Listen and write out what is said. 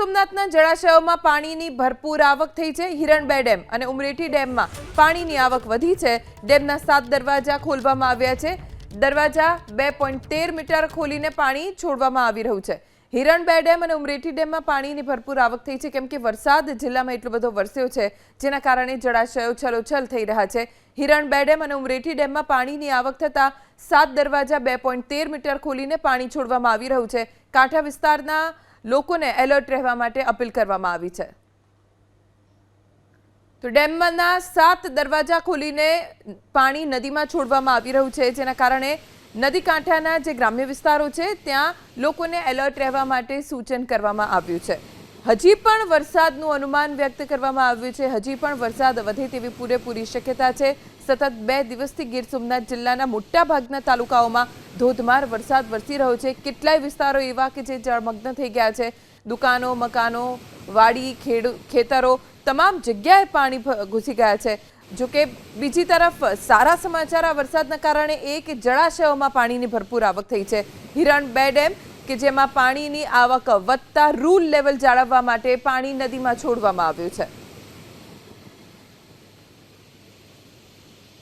સોમનાથના જળાશયોમાં પાણીની ભરપૂર આવક થઈ છે. હિરણબે ડેમ અને ઉમરેઠી ડેમમાં પાણીની આવક વધી છે. ડેમના સાત દરવાજા ખોલવામાં આવ્યા છે. દરવાજા બે પોઈન્ટ તેર મીટર ખોલીને પાણી છોડવામાં આવી રહ્યું છે. હિરણબે ડેમ અને ઉમરેઠી ડેમમાં પાણીની ભરપૂર આવક થઈ છે. કેમ કે વરસાદ જિલ્લામાં એટલો બધો વરસ્યો છે, જેના કારણે જળાશયો છલોછલ થઈ રહ્યા છે. હિરણબે ડેમ અને ઉમરેઠી ડેમમાં પાણીની આવક થતાં સાત દરવાજા બે પોઈન્ટ તેર મીટર ખોલીને પાણી છોડવામાં આવી રહ્યું છે. કાંઠા વિસ્તારના લોકોને એલર્ટ રહેવા માટે અપીલ કરવામાં આવી છે. તો ડેમના સાત દરવાજા ખોલીને પાણી નદીમાં છોડવામાં આવી રહ્યું છે, જેના કારણે નદી કાંઠાના જે ગ્રામ્ય વિસ્તારો છે, ત્યાં લોકોને એલર્ટ રહેવા માટે સૂચન કરવામાં આવ્યું છે. હજી પણ વરસાદનું અનુમાન વ્યક્ત કરવામાં આવ્યું છે. હજી પણ વરસાદ વધે તેવી પૂરેપૂરી શક્યતા છે. સતત બે દિવસથી ગીર સોમનાથ જિલ્લાના મોટાભાગના તાલુકાઓમાં ધોધમાર વરસાદ વરસી રહ્યો છે. કેટલાય વિસ્તારો એવા કે જે જળમગ્ન થઈ ગયા છે. દુકાનો, મકાનો, વાડી, ખેડૂ, ખેતરો તમામ જગ્યાએ પાણી ઘૂસી ગયા છે. જો કે બીજી તરફ સારા સમાચાર આ વરસાદના કારણે એ કે જળાશયોમાં પાણીની ભરપૂર આવક થઈ છે. હિરણ બે ડેમ કે જેમાં પાણીની આવક વધતા રૂલ લેવલ જાળવવા માટે પાણી નદીમાં છોડવામાં આવ્યું છે.